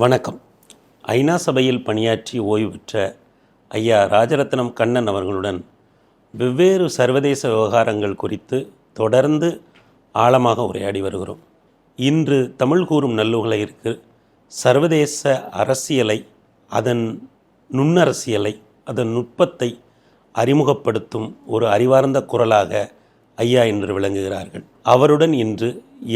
வணக்கம். ஐநா சபையில் பணியாற்றி ஓய்வு பெற்ற ஐயா ராஜரத்னம் கண்ணன் அவர்களுடன் வெவ்வேறு சர்வதேச விவகாரங்கள் குறித்து தொடர்ந்து ஆழமாக உரையாடி வருகிறோம். இன்று தமிழ் கூறும் நல்லுலகிற்கு சர்வதேச அரசியலை அதன் நுண்ணரசியலை அதன் நுட்பத்தை அறிமுகப்படுத்தும் ஒரு அறிவார்ந்த குரலாக ஐயா இன்று விளங்குகிறார்கள். அவருடன் இன்று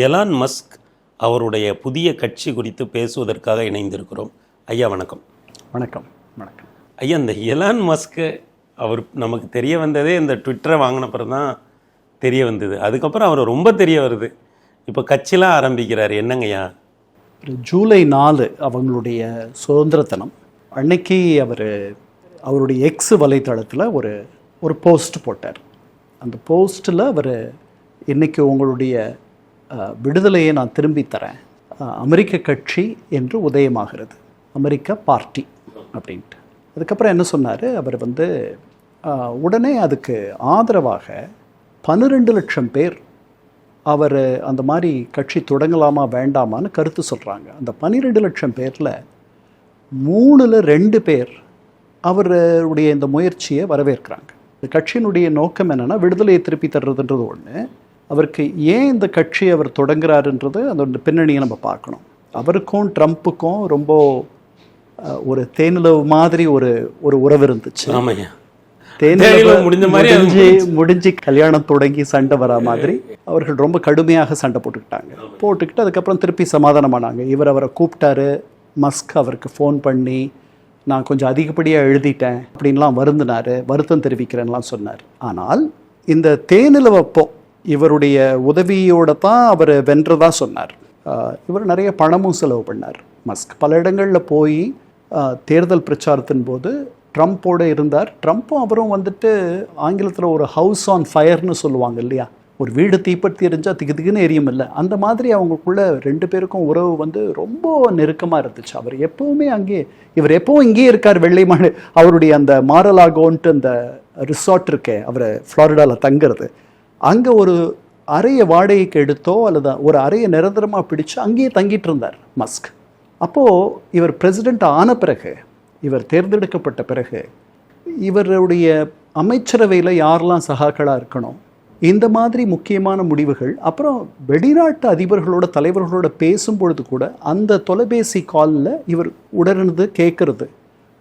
எலான் மஸ்க் அவருடைய புதிய கட்சி குறித்து பேசுவதற்காக இணைந்திருக்கிறோம். ஐயா வணக்கம். வணக்கம் வணக்கம். ஐயா இந்த எலான் மஸ்க்கு அவர் நமக்கு தெரிய வந்ததே இந்த ட்விட்டரை வாங்கின பிறகு தான் தெரிய வந்தது. அதுக்கப்புறம் அவர் ரொம்ப தெரிய வருது. இப்போ கட்சிலாம் ஆரம்பிக்கிறார். என்னங்கய்யா ஜூலை நாலு அவங்களுடைய சுதந்திர தினம் அன்னைக்கு அவர் அவருடைய எக்ஸ் வலைத்தளத்தில் ஒரு ஒரு போஸ்ட் போட்டார். அந்த போஸ்ட்டில் அவர் இன்னைக்கு உங்களுடைய விடுதலையை நான் திரும்பி தரேன். அமெரிக்க கட்சி என்று உதயமாகிறது. அமெரிக்க பார்ட்டி அப்படின்ட்டு. அதுக்கப்புறம் என்ன சொன்னார்? அவர் வந்து உடனே அதுக்கு ஆதரவாக பன்னிரெண்டு லட்சம் பேர் அவர் அந்த மாதிரி கட்சி தொடங்கலாமா வேண்டாமான்னு கருத்து சொல்கிறாங்க அந்த பன்னிரெண்டு லட்சம் பேரில் மூணில் ரெண்டு பேர் அவருடைய இந்த முயற்சியை வரவேற்கிறாங்க. இந்த கட்சியினுடைய நோக்கம் என்னென்னா விடுதலையை திருப்பி தர்றதுன்றது ஒன்று அவருக்கு ஏன் இந்த கட்சி அவர் தொடங்குறாருன்றது அதோட பின்னணியை நம்ம பார்க்கணும். அவருக்கும் ட்ரம்ப்புக்கும் ரொம்ப ஒரு தேனிலவு மாதிரி ஒரு ஒரு உறவு இருந்துச்சு. ஆமாய்யா. முடிஞ்ச மாதிரி முடிஞ்சு கல்யாணம் தொடங்கி சண்டை வரா மாதிரி அவர்கள் ரொம்ப கடுமையாக சண்டை போட்டுக்கிட்டாங்க. போட்டுக்கிட்டு அதுக்கப்புறம் திருப்பி சமாதானமானாங்க. இவர் அவரை கூப்பிட்டாரு. மஸ்க் அவருக்கு ஃபோன் பண்ணி நான் கொஞ்சம் அதிகப்படியாக எழுதிட்டேன் அப்படின்லாம் வருந்தினார். வருத்தம் தெரிவிக்கிறேன்லாம் சொன்னார். ஆனால் இந்த தேனிலவப்போ இவருடைய உதவியோட தான் அவர் வென்றதா சொன்னார். இவர் நிறைய பணமும் செலவு பண்ணார் மஸ்க். பல இடங்களில் போய் தேர்தல் பிரச்சாரத்தின் போது ட்ரம்ப்போடு இருந்தார். ட்ரம்ப்பும் அவரும் வந்துட்டு ஆங்கிலத்தில் ஒரு ஹவுஸ் ஆன் ஃபயர்னு சொல்லுவாங்க இல்லையா? ஒரு வீடு தீப்பற்றி எரிஞ்சால் திக்கு திக்குன்னு எரியும் இல்லை. அந்த மாதிரி அவங்களுக்குள்ள ரெண்டு பேருக்கும் உறவு வந்து ரொம்ப நெருக்கமாக இருந்துச்சு. அவர் எப்போவுமே அங்கே இவர் எப்பவும் இங்கேயே இருக்கார் வெள்ளை மாடு. அவருடைய அந்த மாரலாகோன்ட்டு அந்த ரிசார்ட் இருக்கே அவர் ஃப்ளாரிடாவில் தங்குறது. அங்கே ஒரு அறையை வாடகைக்கு எடுத்தோ அல்லது ஒரு அறையை நிரந்தரமாக பிடிச்சு அங்கேயே தங்கிட்டு இருந்தார் மஸ்க். அப்போது இவர் பிரசிடெண்ட் ஆன பிறகு இவர் தேர்ந்தெடுக்கப்பட்ட பிறகு இவருடைய அமைச்சரவையில் யாரெல்லாம் சகாக்களாக இருக்கணும் இந்த மாதிரி முக்கியமான முடிவுகள் அப்புறம் வெளிநாட்டு அதிபர்களோட தலைவர்களோட பேசும்பொழுது கூட அந்த தொலைபேசி காலில் இவர் உடனிருந்து கேட்கறது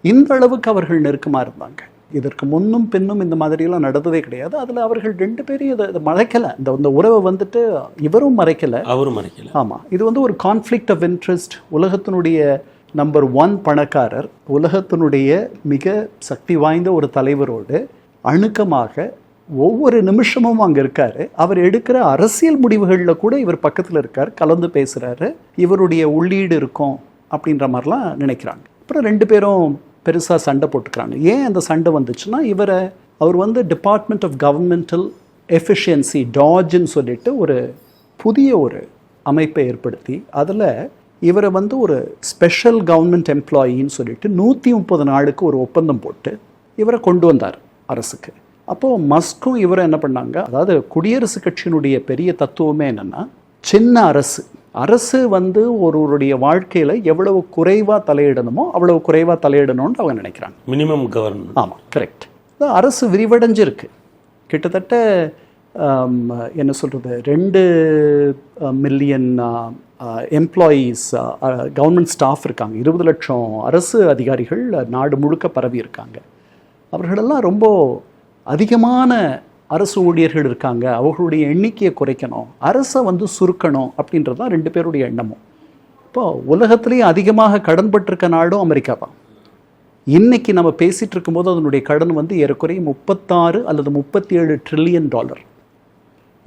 இந்த அளவுக்கு அவர்கள் நெருக்கமாக இருந்தாங்க. இதற்கு முன்னும் பின்னும் இந்த மாதிரியெல்லாம் நடந்ததே கிடையாது. அதில் அவர்கள் ரெண்டு பேரையும் இதை மறைக்கலை. இந்த இந்த உறவை வந்துட்டு இவரும் மறைக்கலை. அவரும் மறைக்கல. ஆமாம் இது வந்து ஒரு கான்ஃப்ளிக்ட் ஆஃப் இன்ட்ரெஸ்ட் உலகத்தினுடைய நம்பர் ஒன் பணக்காரர் உலகத்தினுடைய மிக சக்தி வாய்ந்த ஒரு தலைவரோடு அணுக்கமாக ஒவ்வொரு நிமிஷமும் அங்கே இருக்காரு. அவர் எடுக்கிற அரசியல் முடிவுகளில் கூட இவர் பக்கத்தில் இருக்கார் கலந்து பேசுகிறாரு இவருடைய உள்ளீடு இருக்கும் அப்படின்ற மாதிரிலாம் நினைக்கிறாங்க. அப்புறம் ரெண்டு பேரும் பெருசாக சண்டை போட்டுக்கிறாங்க. ஏன் அந்த சண்டை வந்துச்சுன்னா இவரை அவர் வந்து டிபார்ட்மெண்ட் ஆஃப் கவர்மெண்டல் எஃபிஷியன்சி டாஜ்னு சொல்லிட்டு ஒரு புதிய ஒரு அமைப்பை ஏற்படுத்தி அதில் இவரை வந்து ஒரு ஸ்பெஷல் கவர்மெண்ட் எம்ப்ளாயின்னு சொல்லிட்டு நூற்றி முப்பது நாளுக்கு ஒரு ஒப்பந்தம் போட்டு இவரை கொண்டு வந்தார் அரசுக்கு. அப்போது மஸ்கும் இவரை என்ன பண்ணாங்க? அதாவது குடியரசுக் கட்சியினுடைய பெரிய தத்துவமே என்னென்னா சின்ன அரசு. அரசு வந்து ஒருவருடைய வாழ்க்கையில் எவ்வளவு குறைவாக தலையிடணுமோ அவ்வளவு குறைவாக தலையிடணும்னு அவங்க நினைக்கிறாங்க. மினிமம் கவர்மெண்ட் ஆமாம் கரெக்ட் அரசு விரிவடைஞ்சிருக்கு. கிட்டத்தட்ட என்ன சொல்கிறது ரெண்டு மில்லியன் எம்ப்ளாயீஸ் கவர்மெண்ட் ஸ்டாஃப் இருக்காங்க. இருபது லட்சம் அரசு அதிகாரிகள் நாடு முழுக்க பரவி இருக்காங்க அவர்களெல்லாம் ரொம்ப அதிகமான அரசு ஊழியர்கள் இருக்காங்க அவர்களுடைய எண்ணிக்கையை குறைக்கணும் அரசை வந்து சுருக்கணும் அப்படின்றது தான் ரெண்டு பேருடைய எண்ணமும். இப்போ உலகத்திலேயே அதிகமாக கடன்பட்டிருக்க நாடும் அமெரிக்கா தான். இன்றைக்கி நம்ம பேசிகிட்டு இருக்கும்போது அதனுடைய கடன் வந்து ஏறக்குறைய முப்பத்தாறு அல்லது முப்பத்தி ஏழு ட்ரில்லியன் டாலர்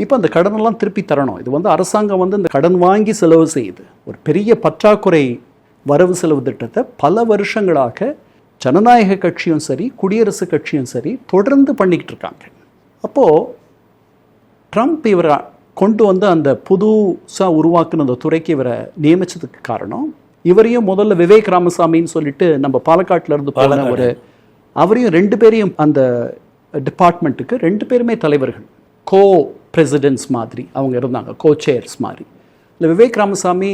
இப்போ அந்த கடனெல்லாம் திருப்பி தரணும். இது வந்து அரசாங்கம் வந்து இந்த கடன் வாங்கி செலவு செய்யுது. ஒரு பெரிய பற்றாக்குறை வரவு செலவு திட்டத்தை பல வருஷங்களாக ஜனநாயக கட்சியும் சரி குடியரசுக் கட்சியும் சரி தொடர்ந்து பண்ணிக்கிட்டு இருக்காங்க. அப்போது ட்ரம்ப் இவரை கொண்டு வந்து அந்த புதுசாக உருவாக்குன அந்த துறைக்கு இவரை நியமிச்சதுக்கு காரணம் இவரையும் முதல்ல விவேக் ராமசாமின்னு சொல்லிட்டு நம்ம பாலக்காட்டுல இருந்து போன. ஒரு அவரையும் ரெண்டு பேரையும் அந்த டிபார்ட்மெண்ட்டுக்கு ரெண்டு பேருமே தலைவர்கள் கோ பிரசிடென்ட்ஸ் மாதிரி அவங்க இருந்தாங்க கோ சேர்ஸ் மாதிரி. இல்லை விவேக் ராமசாமி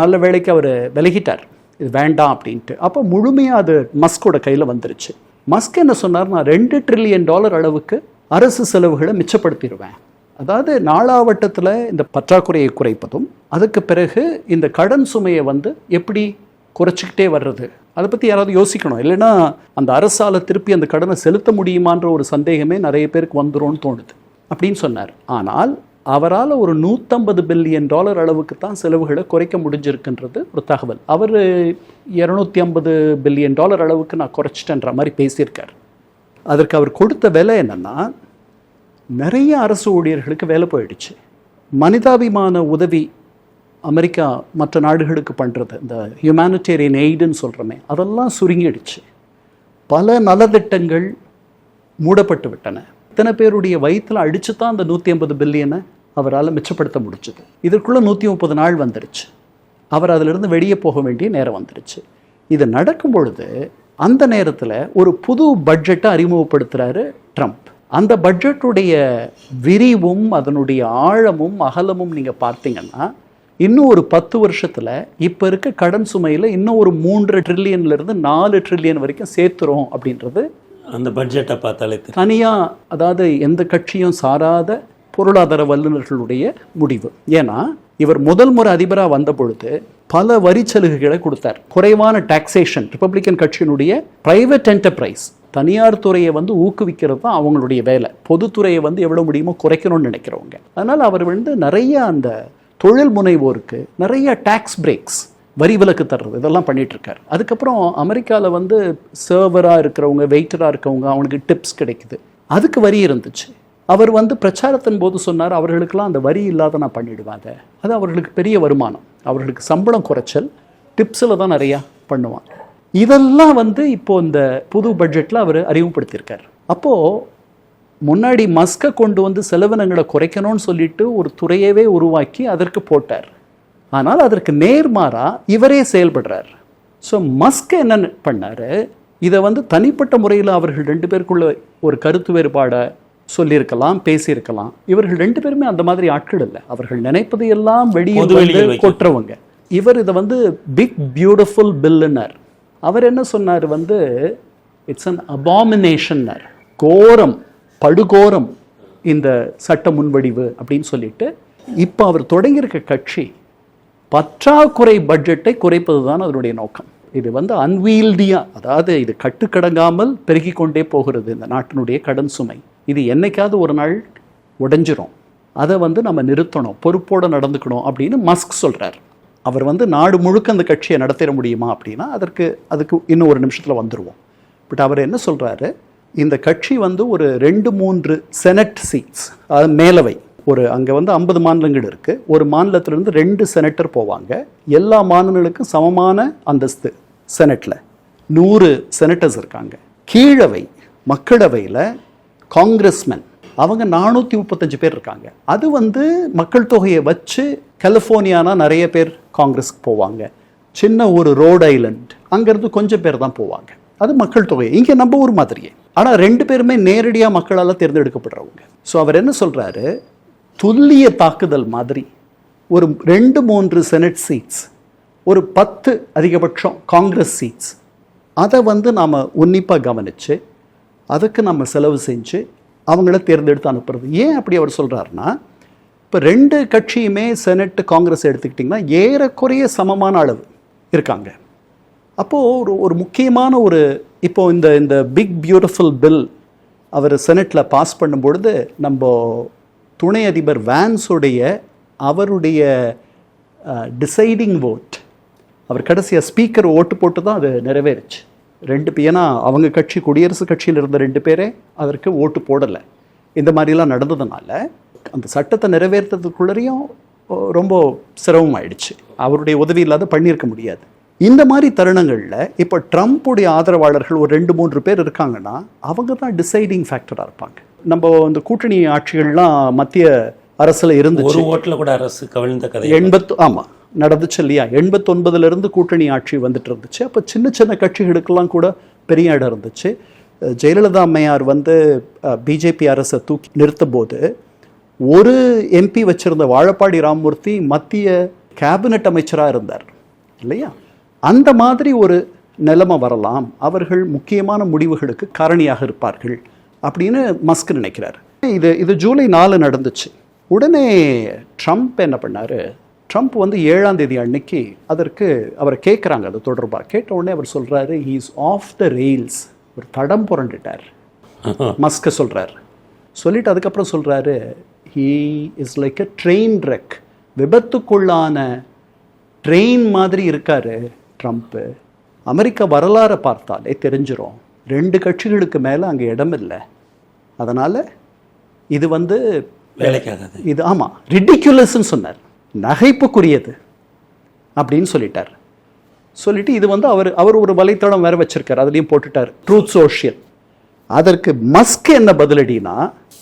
நல்ல வேலைக்கு அவர் விலகிட்டார். இது வேண்டாம் அப்படின்ட்டு. அப்போ முழுமையாக அது மஸ்கோட கையில் வந்துருச்சு. மஸ்க் என்ன சொன்னார் நான் ரெண்டு ட்ரில்லியன் டாலர் அளவுக்கு அரசு செலவுகளை மிச்சப்படுத்திடுவேன். அதாவது நாளாவட்டத்தில் இந்த பற்றாக்குறையை குறைப்பதும் அதுக்கு பிறகு இந்த கடன் சுமையை வந்து எப்படி குறைச்சிக்கிட்டே வர்றது? அதை பற்றி யாராவது யோசிக்கணும். இல்லைன்னா அந்த அரசால் திருப்பி அந்த கடனை செலுத்த முடியுமான்ற ஒரு சந்தேகமே நிறைய பேருக்கு வந்துடும் தோணுது. அப்படின்னு சொன்னார். ஆனால் அவரால் ஒரு நூற்றம்பது பில்லியன் டாலர் அளவுக்கு தான் செலவுகளை குறைக்க முடிஞ்சிருக்குன்றது ஒரு தகவல். அவர் இரநூத்தி ஐம்பது பில்லியன் டாலர் அளவுக்கு நான் குறைச்சிட்டேன்ற மாதிரி பேசியிருக்கார். அதற்கு அவர் கொடுத்த விலை என்னென்னா நிறைய அரசு ஊழியர்களுக்கு வேலை போயிடுச்சு. மனிதாபிமான உதவி அமெரிக்கா மற்ற நாடுகளுக்கு பண்ணுறது இந்த ஹியூமானிட்டேரியன் எய்டுன்னு சொல்கிறோமே அதெல்லாம் சுருங்கிடுச்சு. பல நலத்திட்டங்கள் மூடப்பட்டு விட்டன. இத்தனை பேருடைய வயிற்றில் அடித்து தான் அந்த நூற்றி ஐம்பது பில்லியனை அவரால் மிச்சப்படுத்த முடிஞ்சது. இதற்குள்ளே நூற்றி முப்பது நாள் வந்துடுச்சு அவர் அதிலிருந்து வெளியே போக வேண்டிய நேரம் வந்துடுச்சு இது நடக்கும் பொழுது அந்த நேரத்தில் ஒரு புது பட்ஜெட்டை அறிமுகப்படுத்துகிறாரு ட்ரம்ப் அந்த பட்ஜெட்டுடைய விரிவும் அதனுடைய ஆழமும் அகலமும் நீங்கள் பார்த்தீங்கன்னா இன்னும் ஒரு பத்து வருஷத்தில் இப்போ இருக்க கடன் சுமையில் இன்னும் ஒரு மூன்று ட்ரில்லியன்லேருந்து நாலு ட்ரில்லியன் வரைக்கும் சேர்த்துறோம் அப்படின்றது அந்த பட்ஜெட்டை பார்த்தாலே தனியாக அதாவது எந்த கட்சியும் சாராத பொருளாதார வல்லுநர்களுடைய முடிவு. ஏன்னா இவர் முதல் முறை அதிபராக வந்த பொழுது பல வரி சலுகைகளை கொடுத்தார். குறைவான டாக்ஸேஷன் ரிப்பப்ளிக்கன் கட்சியினுடைய பிரைவேட் என்டர்பிரைஸ் தனியார் துறையை வந்து ஊக்குவிக்கிறது தான் அவங்களுடைய வேலை. பொதுத்துறையை வந்து எவ்வளோ முடியுமோ குறைக்கணும்னு நினைக்கிறவங்க. அதனால் அவர் வந்து நிறைய அந்த தொழில் முனைவோருக்கு நிறைய டாக்ஸ் பிரேக்ஸ் வரி விலக்கு தர்றது இதெல்லாம் பண்ணிட்டு இருக்காரு அதுக்கப்புறம் அமெரிக்காவில் வந்து சர்வராக இருக்கிறவங்க வெயிட்டராக இருக்கவங்க அவனுக்கு டிப்ஸ் கிடைக்குது. அதுக்கு வரி இருந்துச்சு. அவர் வந்து பிரச்சாரத்தின் போது சொன்னார் அவர்களுக்கெல்லாம் அந்த வரி இல்லாத நான் பண்ணிவிடுவேன் அதை அது அவர்களுக்கு பெரிய வருமானம். அவர்களுக்கு சம்பளம் குறைச்சல் டிப்ஸில் தான் நிறையா பண்ணுவான் இதெல்லாம் வந்து இப்போ இந்த புது பட்ஜெட்டில் அவர் அறிமுகப்படுத்தியிருக்கார். அப்போது முன்னாடி மஸ்கை கொண்டு வந்து செலவினங்களை குறைக்கணும்னு சொல்லிட்டு ஒரு துறையவே உருவாக்கி அதற்கு போட்டார். ஆனால் அதற்கு நேர்மாறா இவரே செயல்படுறார். ஸோ மஸ்க் என்ன பண்ணார்? இதை வந்து தனிப்பட்ட முறையில் அவர்கள் ரெண்டு பேருக்குள்ள ஒரு கருத்து வேறுபாடை சொல்லியிருக்கலாம் பேசியிருக்கலாம். இவர்கள் ரெண்டு பேருமே அந்த மாதிரி ஆட்கள் இல்லை. அவர்கள் நினைப்பது எல்லாம் வெளியே கொட்டுறவங்க. இவர் இதை வந்து பிக் பியூட்டிஃபுல் பில்லுனர் அவர் என்ன சொன்னார் வந்து இட்ஸ் அன் அபாமினேஷன்னர் கோரம் படுகோரம் இந்த சட்ட முன்வடிவு அப்படின்னு சொல்லிட்டு இப்போ அவர் தொடங்கியிருக்க கட்சி பற்றாக்குறை பட்ஜெட்டை குறைப்பது தான் அதனுடைய நோக்கம். இது வந்து அன்வீல்டியா அதாவது இது கட்டுக்கடங்காமல் பெருகி கொண்டே போகிறது இந்த நாட்டினுடைய கடன் சுமை. இது என்னைக்காவது ஒரு நாள் உடைஞ்சிரும். அதை வந்து நம்ம நிறுத்தணும் பொறுப்போடு நடந்துக்கணும் அப்படின்னு மஸ்க் சொல்கிறார் அவர் வந்து நாடு முழுக்க அந்த கட்சியை நடத்திட முடியுமா அப்படின்னா அதற்கு அதுக்கு இன்னும் ஒரு நிமிஷத்தில் வந்துடுவோம் பட் அவர் என்ன சொல்கிறாரு இந்த கட்சி வந்து ஒரு ரெண்டு மூன்று செனட் சீட்ஸ் அதாவது மேலவை. ஒரு அங்கே வந்து ஐம்பது மாநிலங்கள் இருக்குது ஒரு மாநிலத்திலிருந்து ரெண்டு செனட்டர் போவாங்க. எல்லா மாநிலங்களுக்கும் சமமான அந்தஸ்து செனட்டில் நூறு செனட்டர்ஸ் இருக்காங்க. கீழவை மக்களவையில் காங்கிரஸ்மென். அவங்க நானூற்றி முப்பத்தஞ்சு பேர் இருக்காங்க. அது வந்து மக்கள் தொகையை வச்சு கலிஃபோர்னியானா நிறைய பேர் காங்கிரஸ்க்கு போவாங்க. சின்ன ஒரு ரோட் ஐலண்ட் அங்கேருந்து கொஞ்சம் பேர் தான் போவாங்க. அது மக்கள் தொகை. இங்கே நம்ம ஊர் மாதிரியே. ஆனால் ரெண்டு பேருமே நேரடியாக மக்களால் தேர்ந்தெடுக்கப்படுறவங்க ஸோ அவர் என்ன சொல்கிறாரு துல்லிய தாக்குதல் மாதிரி ஒரு ரெண்டு மூன்று செனட் சீட்ஸ் ஒரு பத்து அதிகபட்சம் காங்கிரஸ் சீட்ஸ் அதை வந்து நாம் உன்னிப்பாக கவனித்து அதுக்கு நம்ம செலவு செஞ்சு அவங்கள தேர்ந்தெடுத்து அனுப்புறது. ஏன் அப்படி அவர் சொல்கிறாருன்னா இப்போ ரெண்டு கட்சியுமே செனட் காங்கிரஸ் எடுத்துக்கிட்டிங்கன்னா ஏறக்குறைய சமமான அளவு இருக்காங்க. அப்போது ஒரு ஒரு முக்கியமான ஒரு இப்போது இந்த இந்த பிக் பியூட்டிஃபுல் பில் அவர் செனட்டில் பாஸ் பண்ணும்பொழுது நம்ம துணை அதிபர் வேன்ஸுடைய அவருடைய டிசைடிங் ஓட் அவர் கடைசியாக ஸ்பீக்கர் ஓட்டு போட்டு தான் அது நிறைவேறுச்சு. ரெண்டு ஏன்னா அவங்க கட்சி குடியரசுக் கட்சியில் இருந்த ரெண்டு பேரே அதற்கு ஓட்டு போடலை. இந்த மாதிரிலாம் நடந்ததுனால அந்த சட்டத்தை நிறைவேற்றுறதுக்குள்ளரையும் ரொம்ப சிரமமாயிடுச்சு. அவருடைய உதவி இல்லாத பண்ணியிருக்க முடியாது. இந்த மாதிரி தருணங்களில் இப்போ ட்ரம்ப்புடைய ஆதரவாளர்கள் ஒரு ரெண்டு மூன்று பேர் இருக்காங்கன்னா அவங்க தான் டிசைடிங் ஃபேக்டராக இருப்பாங்க. நம்ம இந்த கூட்டணி ஆட்சிகள்லாம் மத்திய அரசில் இருந்துச்சு. ஒரு ஓட்டில் கூட அரசு கவிழ்ந்த கதை எண்பத்து ஆமாம் நடந்துச்சு இல்லையா? எண்பத்தொன்பதுலேருந்து கூட்டணி ஆட்சி வந்துட்டு இருந்துச்சு. அப்போ சின்ன சின்ன கட்சிகளுக்கெல்லாம் கூட பெரிய இடம் இருந்துச்சு. ஜெயலலிதா அம்மையார் வந்து பிஜேபி அரசை தூக்கி நிறுத்தும்போது ஒரு எம்பி வச்சிருந்த வாழப்பாடி ராமமூர்த்தி மத்திய கேபினட் அமைச்சராக இருந்தார். இல்லையா? அந்த மாதிரி ஒரு நிலைமை வரலாம். அவர்கள் முக்கியமான முடிவுகளுக்கு காரணியாக இருப்பார்கள் அப்படின்னு மஸ்க் நினைக்கிறார். இது இது ஜூலை நாலு நடந்துச்சு. உடனே ட்ரம்ப் என்ன பண்ணார்? ட்ரம்ப் வந்து ஏழாம் தேதி அன்னைக்கு அதற்கு அவரை கேட்குறாங்க அது தொடர்பாக. கேட்ட உடனே அவர் சொல்றாரு ஹீஸ் ஆஃப் த ரெயில்ஸ் ஒரு தடம் புரண்டுட்டார். மஸ்க சொல்றாரு. சொல்லிட்டு அதுக்கப்புறம் சொல்றாரு he is like a train wreck விபத்துக்குள்ளான ட்ரெயின் மாதிரி இருக்காரு ட்ரம்ப்பு அமெரிக்க வரலாறை பார்த்தாலே தெரிஞ்சிரும். ரெண்டு கட்சிகளுக்கு மேலே அங்கே இடம் இல்லை. அதனால் இது வந்து வேலைக்காகாது. இது ஆமாம் ரிடிக்குலஸ்ன்னு சொன்னார். நகைப்புக்குரியது அப்படின்னு சொல்லிட்டார். சொல்லிட்டு இது வந்து அவர் அவர் ஒரு வலைத்தளம் வேற வச்சிருக்காரு. அதுலேயும் போட்டுட்டார். ட்ரூத் சோஷியல் அதற்கு மஸ்க் என்ன பதிலடினா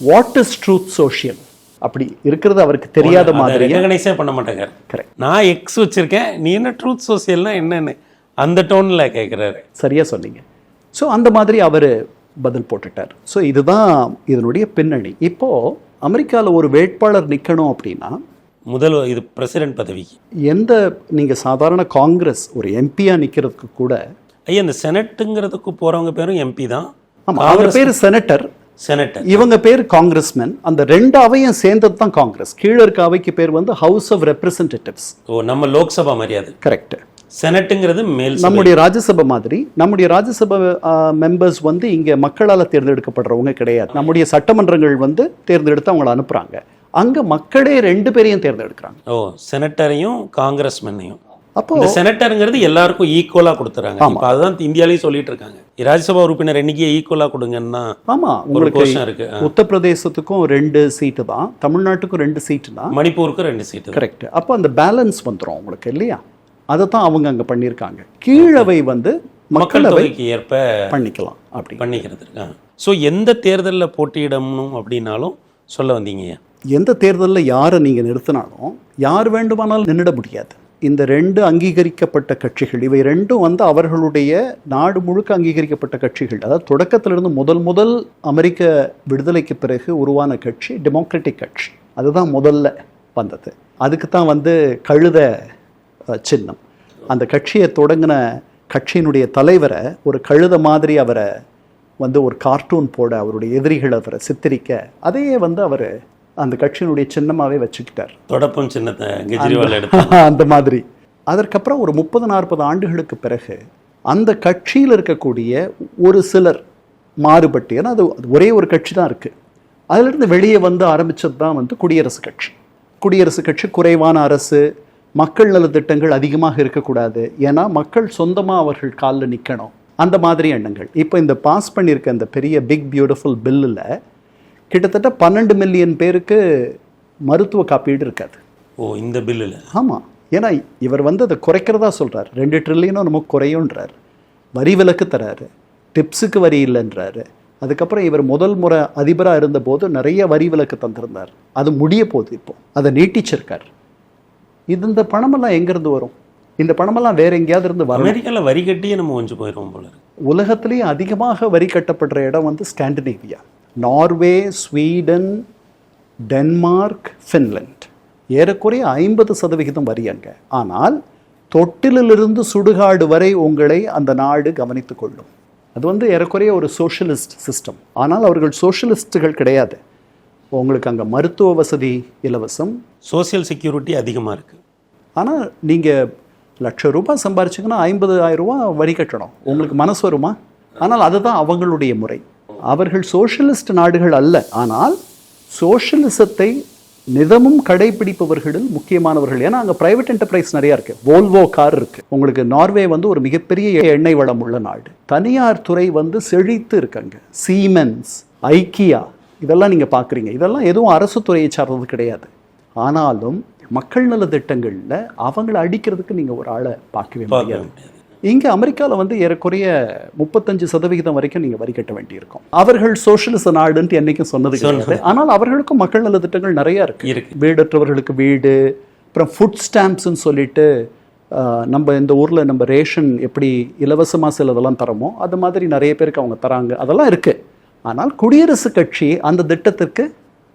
வாட் இஸ் ட்ரூத் சோஷியல் அப்படி இருக்கிறது அவருக்கு தெரியாத மாதிரி ரெகனைஸே பண்ண மாட்டேங்க. கரெக்ட் நான் எக்ஸ் வச்சிருக்கேன் நீ என்ன ட்ரூத் சோசியல்னா என்னன்னு? அந்த டோன்ல கேட்குறாரு சரியா சொன்னீங்க. ஸோ அந்த மாதிரி அவர் பதில் போட்டுட்டார். ஸோ இதுதான் இதனுடைய பின்னணி. இப்போ அமெரிக்காவில் ஒரு வேட்பாளர் நிற்கணும் அப்படின்னா முதல் இது பிரசிடென்ட் பதவிக்கு எந்த நீங்கள் சாதாரண காங்கிரஸ் ஒரு எம்பியா நிற்கிறதுக்கு கூட ஐயா இந்த செனட்டுங்கிறதுக்கு போறவங்க பேரும் எம்பி தான். ஆமாம் அவர் பேர் செனட்டர். செனட்டர். இவங்க பேர் காங்கிரஸ்மேன். அந்த ரெண்டு அவையும் சேர்ந்தது தான் காங்கிரஸ். கீழே இருக்க அவைக்கு பேர் வந்து ஹவுஸ் ஆஃப் ரெப்ரசன்டேட்டிவ்ஸ் ஓ நம்ம லோக்சபா மரியாதை. கரெக்ட் செனட்டுங்கிறது மேல். நம்முடைய ராஜ்யசபா மாதிரி. நம்முடைய ராஜ்யசபா மெம்பர்ஸ் வந்து இங்க மக்களால் தேர்ந்தெடுக்கப்படுறவங்க கிடையாது. நம்முடைய சட்டமன்றங்கள் வந்து தேர்ந்தெடுத்து அவங்கள அனுப்புறாங்க. அங்க மக்களே ரெண்டு பேரையும் தேர்ந்தெடுக்கிறாங்க. ஓ செனட்டரையும் காங்கிரஸ்மேனையும் அப்போ இந்த செனட்டருங்கிறது எல்லாருக்கும் ஈக்குவலா கொடுத்துறாங்க. இப்போ அதுதான் இந்தியாலயும் சொல்லிட்டு இருக்காங்க. ராஜ்யசபா உறுப்பினர் எண்ணிக்கையை ஈக்குவலா கொடுங்கன்னா ஆமா ஒரு உங்களுக்கு இருக்கு. உத்தரப்பிரதேசத்துக்கும் ரெண்டு சீட்டு தான் தமிழ்நாட்டுக்கும் ரெண்டு சீட்டு தான். மணிப்பூருக்கு ரெண்டு சீட்டு கரெக்ட் அப்போ அந்த பேலன்ஸ் வந்துரும் உங்களுக்கு இல்லையா? அதை தான் அவங்க அங்க பண்ணியிருக்காங்க. கீழவை வந்து மக்கள் மக்களவை தொகைக்கு ஏற்ப பண்ணிக்கலாம் அப்படி. பண்ணிக்கிறது ஸோ எந்த தேர்தலில் போட்டியிடணும் அப்படின்னாலும் சொல்ல வந்தீங்க. எந்த தேர்தலில் யாரை நீங்கள் நிறுத்தினாலும் யார் வேண்டுமானாலும் நின்றுட முடியாது. இந்த ரெண்டு அங்கீகரிக்கப்பட்ட கட்சிகள் இவை ரெண்டும் வந்து அவர்களுடைய நாடு முழுக்க அங்கீகரிக்கப்பட்ட கட்சிகள். அதாவது தொடக்கத்திலிருந்து முதல் முதல் அமெரிக்க விடுதலைக்கு பிறகு உருவான கட்சி டெமோக்ராட்டிக் கட்சி. அதுதான் முதல்ல வந்தது. அதுக்கு தான் வந்து கழுத சின்னம். அந்த கட்சியை தொடங்கின கட்சியினுடைய தலைவரை ஒரு கழுத மாதிரி அவரை வந்து ஒரு கார்ட்டூன் போட அவருடைய எதிரிகள் அவரை சித்தரிக்க அதையே வந்து அவர் அந்த கட்சியினுடைய சின்னமாவே வச்சுக்கிட்டார். தொடப்பம் சின்னத்தை அந்த மாதிரி. அதற்கப்புறம் ஒரு முப்பது நாற்பது ஆண்டுகளுக்கு பிறகு அந்த கட்சியில் இருக்கக்கூடிய ஒரு சிலர் மாறுபட்டு ஏன்னா அது ஒரே ஒரு கட்சி தான் இருக்குது அதிலிருந்து வெளியே வந்து ஆரம்பிச்சது தான் வந்து குடியரசுக் கட்சி. குடியரசுக் கட்சி குறைவான அரசு மக்கள் நலத்திட்டங்கள் அதிகமாக இருக்கக்கூடாது. ஏன்னா மக்கள் சொந்தமாக அவர்கள் காலில் நிற்கணும் அந்த மாதிரி எண்ணங்கள். இப்போ இந்த பாஸ் பண்ணியிருக்க இந்த பெரிய பிக் பியூட்டிஃபுல் பில்லில் கிட்டத்தட்ட பன்னெண்டு மில்லியன் பேருக்கு மருத்துவ காப்பீடு இருக்காது. ஓ இந்த பில்லில் ஆமாம் ஏன்னா இவர் வந்து அதை குறைக்கிறதா சொல்றார். ரெண்டு ட்ரில்லியனும் நமக்கு குறையுன்றார் வரி விலக்கு தராரு. டிப்ஸுக்கு வரி இல்லைன்றாரு. அதுக்கப்புறம் இவர் முதல் முறை அதிபராக இருந்தபோது நிறைய வரி விலக்கு தந்திருந்தார். அது முடிய போகுது இப்போ. அதை நீட்டிச்சிருக்கார். இது இந்த பணமெல்லாம் எங்கேருந்து வரும்? இந்த பணமெல்லாம் வேற எங்கேயாவது இருந்து வரும் அமெரிக்காவில் வரி கட்டியே நம்ம கொஞ்சம் போயிடுவோம் போல. உலகத்திலேயே அதிகமாக வரி கட்டப்படுற இடம் வந்து Scandinavia. Norway Sweden Denmark Finland ஏறக்குறைய ஐம்பது சதவிகிதம் வரி அங்க. ஆனால் தொட்டிலிலிருந்து சுடுகாடு வரை உங்களை அந்த நாடு கவனித்துக் கொள்ளும். அது வந்து ஏறக்குறைய ஒரு சோஷலிஸ்ட் சிஸ்டம். ஆனால் அவர்கள் சோஷலிஸ்ட்டுகள் கிடையாது. உங்களுக்கு அங்கே மருத்துவ வசதி இலவசம். சோசியல் செக்யூரிட்டி அதிகமாக இருக்கு. ஆனால் நீங்கள் லட்ச ரூபாய் சம்பாரிச்சிங்கன்னா ஐம்பதாயிரம் ரூபாய் வரி கட்டணும். உங்களுக்கு மனசு வருமா? ஆனால் அதுதான் அவங்களுடைய முறை. அவர்கள் சோஷலிஸ்ட் நாடுகள் அல்ல. ஆனால் சோஷலிசத்தை நிதமும் கடைபிடிப்பவர்களில் முக்கியமானவர்கள். ஏன்னா அங்கே பிரைவேட் என்டர்பிரைஸ் நிறையா இருக்கு. வோல்வோ கார் இருக்கு. உங்களுக்கு நார்வே வந்து ஒரு மிகப்பெரிய எண்ணெய் வளம் உள்ள நாடு. தனியார் துறை வந்து செழித்து இருக்காங்க சீமென்ஸ் ஐக்கியா இதெல்லாம் நீங்கள் பார்க்குறீங்க. இதெல்லாம் எதுவும் அரசு துறையை சார்ந்தது கிடையாது. ஆனாலும் மக்கள் நல திட்டங்களில் அவங்கள அடிக்கிறதுக்கு நீங்கள் ஒரு ஆளை பார்க்கவே பார்க்க முடியாது. இங்கே அமெரிக்காவில் வந்து ஏறக்குறைய முப்பத்தஞ்சு சதவிகிதம் வரைக்கும் நீங்கள் வரி கட்ட வேண்டியிருக்கும். அவர்கள் சோஷலிச நாடுன்ட்டு என்னைக்கும் சொன்னது கிடையாது. ஆனால் அவர்களுக்கும் மக்கள் நல திட்டங்கள் நிறைய இருக்கு. இருக்கு. வீடற்றவர்களுக்கு வீடு அப்புறம் ஃபுட் ஸ்டாம்ப்ஸ்ன்னு சொல்லிட்டு நம்ம இந்த ஊரில் நம்ம ரேஷன் எப்படி இலவசமாக சிலதெல்லாம் தரமோ அது மாதிரி நிறைய பேருக்கு அவங்க தராங்க. அதெல்லாம் இருக்கு. ஆனால் குடியரசுக் கட்சி அந்த திட்டத்திற்கு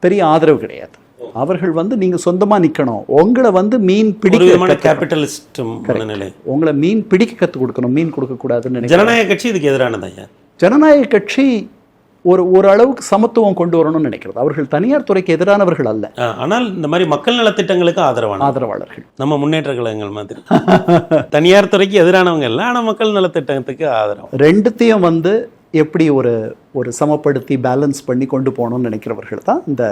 பெரிய ஆதரவு கிடையாது. அவர்கள் வந்து நீங்க சொந்தமா நிக்கணும். உங்களை வந்து மீன் பிடிக்க கேபிட்டலிஸ்ட் மனநிலை. உங்களை மீன் பிடிக்க கத்து கொடுக்கணும். மீன் கொடுக்க கூடாதுன்னு நினைக்கிறேன். ஜனநாயக கட்சி இதுக்கு எதிரானது ஐயா. ஜனநாயக கட்சி ஒரு அளவுக்கு சமத்துவம் கொண்டு வரணும்னு நினைக்கிறது. அவர்கள் தனியார் துறைக்கு எதிரானவர்கள் அல்ல. ஆனால் இந்த மாதிரி மக்கள் நலத்திட்டங்களுக்கு ஆதரவான ஆதரவாளர்கள். நம்ம முன்னேற்ற கழகங்கள் மாதிரி. தனியார் துறைக்கு எதிரானவங்க இல்லை ஆனா மக்கள் நலத்திட்டத்துக்கு ஆதரவு. ரெண்டுத்தையும் வந்து எப்படி ஒரு ஒரு சமப்படுத்தி பேலன்ஸ் பண்ணி கொண்டு போகணும்னு நினைக்கிறவர்கள் தான் இந்த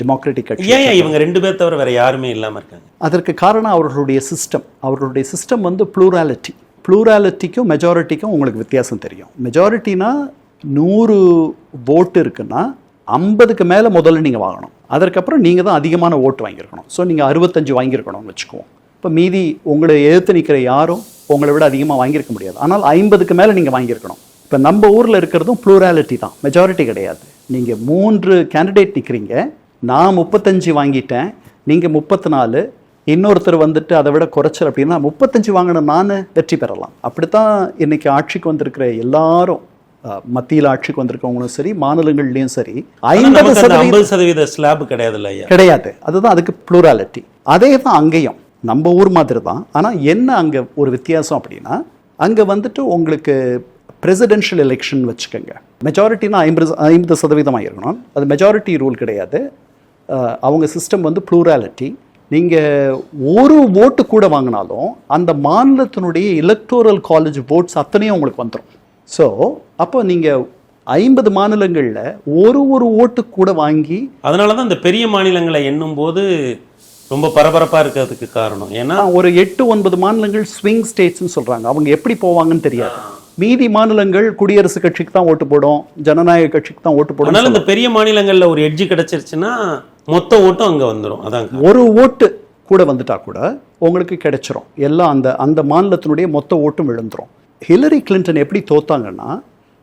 டெமோக்ராட்டிக் கட்சி ஏன் இவங்க ரெண்டு பேர் தவிர வேற யாருமே இல்லாம இருக்காங்க? அதற்கு காரணம் அவர்களுடைய சிஸ்டம் அவர்களுடைய சிஸ்டம் வந்து ப்ளூராலிட்டி ப்ளூராலிட்டிக்கும் மெஜாரிட்டிக்கும் உங்களுக்கு வித்தியாசம் தெரியும். மெஜாரிட்டினா நூறு ஓட்டு இருக்குன்னா ஐம்பதுக்கு மேலே முதல்ல நீங்கள் வாங்கணும். அதற்கப்புறம் நீங்கள் தான் அதிகமான ஓட்டு வாங்கியிருக்கணும். ஸோ நீங்கள் அறுபத்தஞ்சு வாங்கியிருக்கணும்னு வச்சுக்குவோம் இப்போ மீதி உங்களை எதிர்த்து நிற்கிற யாரும் உங்களை விட அதிகமாக வாங்கியிருக்க முடியாது. ஆனால் ஐம்பதுக்கு மேலே நீங்கள் வாங்கியிருக்கணும். இப்போ நம்ம ஊரில் இருக்கிறதும் ப்ளூராலிட்டி தான். மெஜாரிட்டி கிடையாது. நீங்கள் மூன்று கேண்டிடேட் நிற்கிறீங்க நான் முப்பத்தஞ்சு வாங்கிட்டேன். நீங்கள் முப்பத்தி நாலு இன்னொருத்தர் வந்துட்டு அதை விட குறைச்சல் அப்படின்னா முப்பத்தஞ்சு வாங்கின நான் வெற்றி பெறலாம். அப்படித்தான் இன்னைக்கு ஆட்சிக்கு வந்திருக்கிற எல்லாரும் மத்தியில் ஆட்சிக்கு வந்திருக்கவங்களும் சரி மாநிலங்கள்லயும் சரி ஐம்பது ஐம்பது சதவீத ஸ்லாப் கிடையாதுல்ல ஐயா. கிடையாது. அதுதான் அதுக்கு ப்ளூராலிட்டி அதே தான் அங்கேயும். நம்ம ஊர் மாதிரி தான் ஆனால் என்ன அங்கே ஒரு வித்தியாசம் அப்படின்னா அங்கே வந்துட்டு உங்களுக்கு பிரசிடென்ஷியல் எலெக்ஷன் வச்சுக்கோங்க. மெஜாரிட்டினா ஐம்பது ஐம்பது சதவீதமாக இருக்கணும். அது மெஜாரிட்டி ரூல் கிடையாது. அவங்க சிஸ்டம் வந்து ப்ளூராலிட்டி நீங்கள் ஒரு ஓட்டு கூட வாங்கினாலும் அந்த மாநிலத்தினுடைய எலக்டோரல் காலேஜ் votes அத்தனையும் உங்களுக்கு வந்துடும் ஸோ அப்போ நீங்கள் ஐம்பது மாநிலங்களில் ஒரு ஒரு ஓட்டு கூட வாங்கி அதனால தான் இந்த பெரிய மாநிலங்களை எண்ணும் போது ரொம்ப பரபரப்பா இருக்கிறதுக்கு காரணம். ஏன்னா ஒரு எட்டு ஒன்பது மாநிலங்கள் ஸ்விங் ஸ்டேட்ஸ்னு சொல்றாங்க. அவங்க எப்படி போவாங்கன்னு தெரியாது. மீதி மாநிலங்கள் குடியரசுக் கட்சிக்கு தான் ஓட்டு போடும் ஜனநாயக கட்சிக்கு தான் ஓட்டு போடும். அதனால இந்த பெரிய மாநிலங்கள்ல ஒரு எட்ஜ் கிடைச்சிருச்சுன்னா மொத்த ஓட்டும் அங்க வந்துரும். அதாங்க ஒரு ஓட்டு கூட வந்துட்டா கூட உங்களுக்கு கிடைச்சிரும். எல்லாம் அந்த அந்த மாநிலத்தினுடைய மொத்த ஓட்டும் விழுந்துரும். ஹில்லரி கிளின்டன் எப்படி தோத்தாங்கன்னா